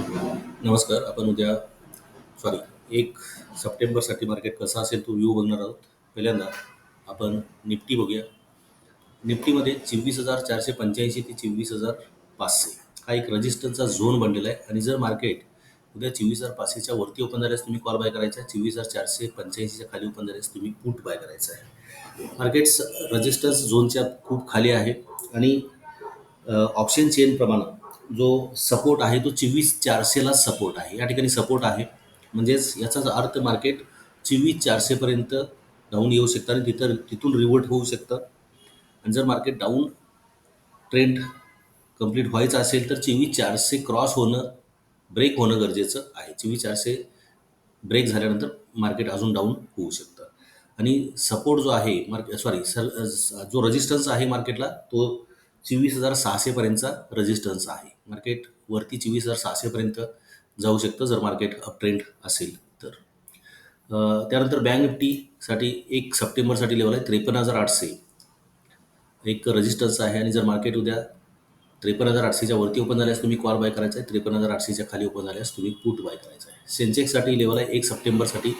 नमस्कार आपण उद्या सॉरी एक सप्टेंबरसाठी मार्केट कसा असेल तो व्ह्यू बघणार आहोत. पहिल्यांदा आपण निफ्टी बघूया. निफ्टीमध्ये चोवीस हजार चारशे पंच्याऐंशी ते चोवीस हजार पाचशे. हा एक रजिस्टरचा झोन बनलेला आहे. आणि जर मार्केट उद्या चोवीस हजार पाचशेच्या वरती ओपन झाल्यास तुम्ही कॉल बाय करायचा. आहे चोवीस हजार चारशे पंच्याऐंशीच्या खाली ओपन झाल्यास तुम्ही पुट बाय करायचा आहे. मार्केट्स रजिस्टर्स झोनच्या खूप खाली आहे. आणि ऑप्शन चेन प्रमाणे जो सपोर्ट आहे तो चोवीस चारशेला सपोर्ट आहे. या ठिकाणी सपोर्ट आहे. म्हणजेच याचाच अर्थ मार्केट चोवीस चारशेपर्यंत डाऊन येऊ शकतं आणि तिथं तिथून रिवर्ट होऊ शकतं. आणि जर मार्केट डाऊन ट्रेंड कंप्लीट व्हायचं असेल तर चोवीस चारशे क्रॉस होणं ब्रेक होणं गरजेचं आहे. चोवीस चारशे ब्रेक झाल्यानंतर मार्केट अजून डाऊन होऊ शकतं. आणि सपोर्ट जो आहे मार्के सॉरी सर जो रजिस्टन्स आहे मार्केटला तो चोवीस हजार सहाशेपर्यंतचा रेजिस्टन्स आहे. मार्केट वरती चोवीस हजार सहाशेपर्यंत जाऊ शकतं जर मार्केट अप ट्रेंड असेल तर. त्यानंतर बँक निफ्टीसाठी एक सप्टेंबरसाठी लेवल आहे त्रेपन्न हजार आठशे. एक रजिस्टन्स आहे आणि जर मार्केट उद्या त्रेपन्न हजार आठशेच्या वरती ओपन झाल्यास तुम्ही कॉल बाय करायचा आहे त्रेपन्न हजार आठशेच्या खाली ओपन झाल्यास तुम्ही पुट बाय करायचा आहे. सेन्सेक्ससाठी लेवल आहे एक सप्टेंबरसाठी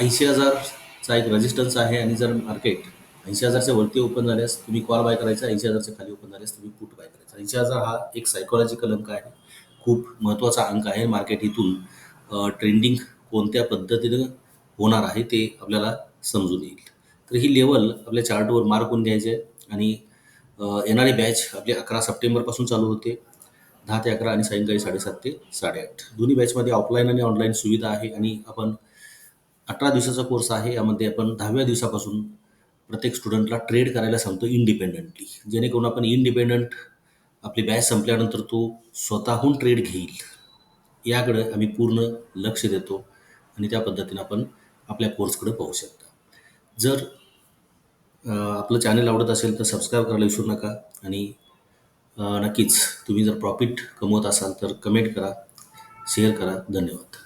ऐंशी हजारचा एक रेजिस्टन्स आहे आणि जर मार्केट ऐंशी हजारच्या वरती ओपन झाल्यास तुम्ही कॉल बाय करायचा ऐंशी हजारच्या खाली ओपन झाल्यास तुम्ही पुट बाय करायचा. ऐंशी हजार हा एक सायकोलॉजिकल अंक आहे. खूप महत्त्वाचा अंक आहे मार्केट इथून. ट्रेंडिंग कोणत्या पद्धतीनं होणार आहे ते आपल्याला समजून येईल. तर ही लेवल आपल्या चार्टवर मार्क होऊन घ्यायचे आहे आणि येणारी बॅच आपली अकरा सप्टेंबरपासून चालू होते. दहा ते अकरा आणि सायंकाळी साडेसात ते साडेआठ. दोन्ही बॅचमध्ये ऑफलाईन आणि ऑनलाईन सुविधा आहे आणि आपण अठरा दिवसाचा कोर्स आहे. यामध्ये आपण दहाव्या दिवसापासून प्रत्येक स्टुडंटला ट्रेड करायला सांगतो इंडिपेंडंटली जेणेकरून आपण इंडिपेंडंट आपली बॅच संपल्यानंतर तो स्वतःहून ट्रेड घेईल. याकडे आम्ही पूर्ण लक्ष देतो आणि त्या पद्धतीनं आपण आपल्या कोर्सकडे पाहू शकता. जर आपलं चॅनल आवडत असेल तर सबस्क्राईब करायला विसरू नका आणि नक्कीच तुम्ही जर प्रॉफिट कमवत असाल तर कमेंट करा शेअर करा. धन्यवाद.